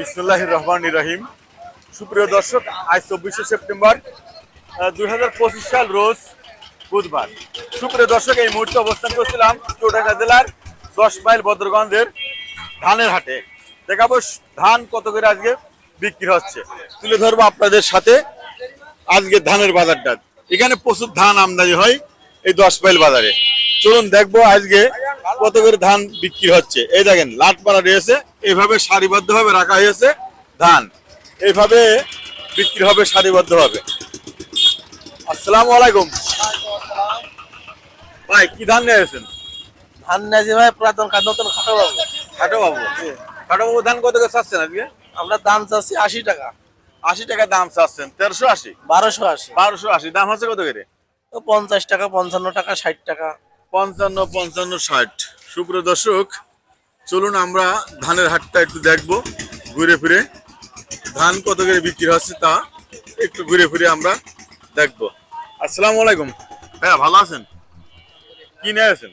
বিসমুল্লাহ রহমান রহিম। সুপ্রিয় দর্শক, আজ চব্বিশে সেপ্টেম্বর দুই হাজার পঁচিশ সাল রোজ বুধবার। সুপ্রিয় দর্শক, এই মুহূর্তে অবস্থান করছিলাম চৌঢাকা জেলার দশ মাইল বদরগঞ্জের ধানের হাটে। দেখাবো ধান কত করে আজকে বিক্রি হচ্ছে। তুলে ধরবো আপনাদের সাথে আজকে ধানের বাজারটা। এখানে প্রচুর ধান আমদানি হয় এই দশ মাইল বাজারে। চলুন দেখব আজকে কত করে ধান বিক্রি হচ্ছে? এই দেখেন লাট পাড়া রয়েছে এইভাবে সারিবদ্ধ ভাবে রাখা হয়েছে ধান। এইভাবে বিক্রি হবে সারিবদ্ধ ভাবে আসসালামু আলাইকুম। ভাই কি ধান নিয়ে এসেছেন? ধান নাজি ভাই পুরাতন নতুন খাটো বাবু। খাটো বাবু খাটো বাবু ধান কত করে চাচ্ছেন আজকে? আমরা দাম চাচ্ছি আশি টাকা। আশি টাকা দাম চাচ্ছেন তেরোশো আশি? বারোশো আশি। বারোশো আশি দাম হচ্ছে কত করে? পঞ্চাশ টাকা পঞ্চান্ন টাকা ষাট টাকা। পঞ্চান্ন পঞ্চান্ন ষাট। সুপ্রিয় দর্শক চলুন আমরা ধানের হাটটা একটু দেখব ঘুরে ফিরে। ধান কত করে বিক্রি হচ্ছে তা একটু ঘুরে ফিরে আমরা দেখব। আসসালামু আলাইকুম। হ্যাঁ ভালো আছেন? কি নিয়ে আছেন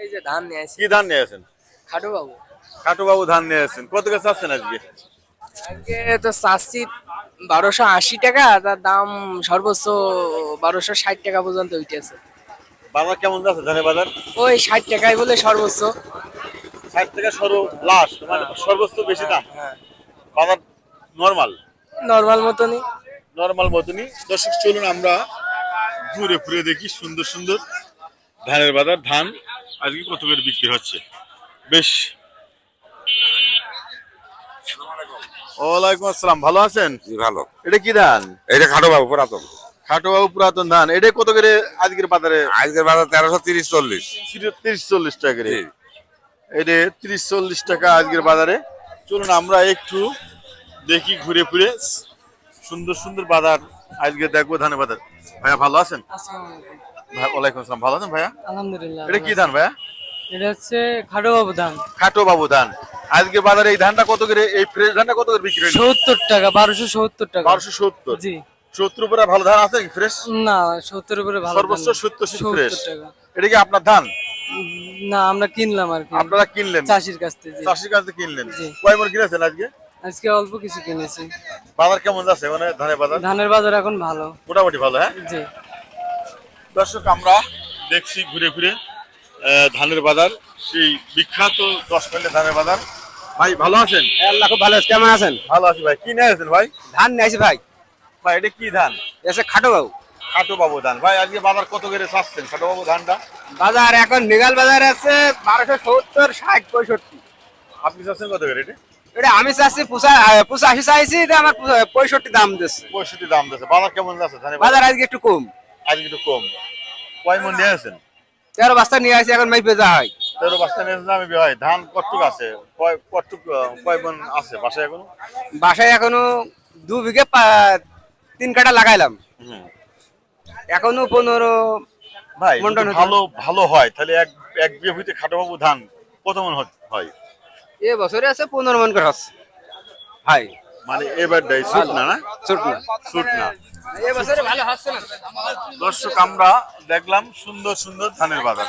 এই যে ধান নিয়ে আসি কি ধান নিয়ে আছেন খাটু বাবু। খাটু বাবু ধান নিয়ে আছেন কত করে চাচ্ছেন আজকে? আজকে তো চাচ্ছি বারোশো আশি টাকা তার দাম সর্বোচ্চ বারোশো ষাট টাকা পর্যন্ত উঠেছে। বাজার কেমন যাচ্ছে ধানের বাজার? ওই ষাট টাকায় বলে সর্বোচ্চ। ষাট টাকা সর্ব লাস্ট মানে সর্বোচ্চ বেশি দাম? বাজার নর্মাল? নর্মাল মতনই। নর্মাল মতনই। দর্শক চলুন আমরা ঘুরে ঘুরে দেখি সুন্দর সুন্দর ধানের বাজার। ধান আজকে কত করে বিক্রি হচ্ছে? বেশ। ওয়ালাইকুম আসসালাম। ভালো আছেন? জি ভালো। এটা কি ধান? এটা খাটো বাবু পুরাতন। খাটো বাবু পুরাতন ধান এটা কত করে আজকের বাজারে? আজকের বাজার তেরোশো তিরিশ চল্লিশ। তিরিশ চল্লিশ টাকা করে। এটা তিরিশ চল্লিশ টাকা আজকের বাজারে। চলুন আমরা একটু দেখি ঘুরে ফিরে। সুন্দর সুন্দর বাজার আজকে দেখব ধানের বাজার। ভাইয়া ভালো আছেন? ওয়ালাইকুম আসসালাম। ভালো আছেন ভাইয়া? আলহামদুলিল্লাহ এটা কি ধান ভাইয়া? এটা হচ্ছে খাটো বাবু ধান। খাটো বাবু ধান। আজকে বাজারে এই ধানটা কত করে? এই ফ্রেশ ধানটা কত করে বিক্রি সত্তর টাকা বারোশো সত্তর টাকা। বারোশো সত্তর। জি। সত্তর উপরে ভালো ধান আছে ফ্রেশ না সত্তর উপরে ভালো সর্বোচ্চ সত্তর ফ্রেশ এটা কি আপনার ধান? না আমরা কিনলাম আর কি। আপনারা কিনলেন? চাষির কাছ থেকে। চাষির কাছে কিনলেন? জি। কয় মন কিনেছেন আজকে? আজকে অল্প কিছু কিনেছি। বাজার কেমন যাচ্ছে মানে ধানের বাজার? ধানের বাজার এখন ভালো। মোটামুটি ভালো হ্যাঁ? জি। দর্শক আমরা দেখছি ঘুরে ঘুরে আহ, ধানের বাজার। সেই বিখ্যাত দশ মাইলের ধানের বাজার। ভাই ভালো আছেন? আল্লাহ খুব ভালো আছে। কেমন আছেন? ভালো আছি ভাই। কি নিয়ে আছেন ভাই? ধান নিয়ে আসি ভাই। ভাই এটা কি ধান? এসে খাটো বাবু। খাটো বাবু ধান। ভাই আজকে বাজার কত করে চাচ্ছেন? খাটো বাবু ধানটা? বাজার এখন নিগাল বাজার আছে বারোশো সত্তর ষাট পঁয়ষট্টি। আপনি চাচ্ছেন কত করে এটা? এটা আমি চাচ্ছি পুষা পুষাশি চাইছি আমার পঁয়ষট্টি দাম দিচ্ছে। পঁয়ষট্টি দাম দিচ্ছে। বাজার কেমন ধানের বাজার আজকে একটু কম। আজকে একটু কম। কয় মন নিয়ে আছেন তেরো বস্তা নিয়ে আসি এখন মাইপে যা হয়। তেরো বাস্তা নিয়ে আছেন আমি ভাই ধান কতটুক আছে? কয় কতটুক কয় মন আছে বাসায় এখনও? বাসায় এখনও দু বিঘে তিন কাটা লাগাইলাম। এখনও পনেরো ভাই। ভালো ভালো হয় তাহলে এক এক খাটো বাবু ধান কত মন হয়? এ বছরে আছে পনেরো মন করে হচ্ছে। ভাই। মানে এবার দেয় সুট না না। সুট না। এ বছরে ভালো হচ্ছে না। দর্শক আমরা দেখলাম সুন্দর সুন্দর ধানের বাজার।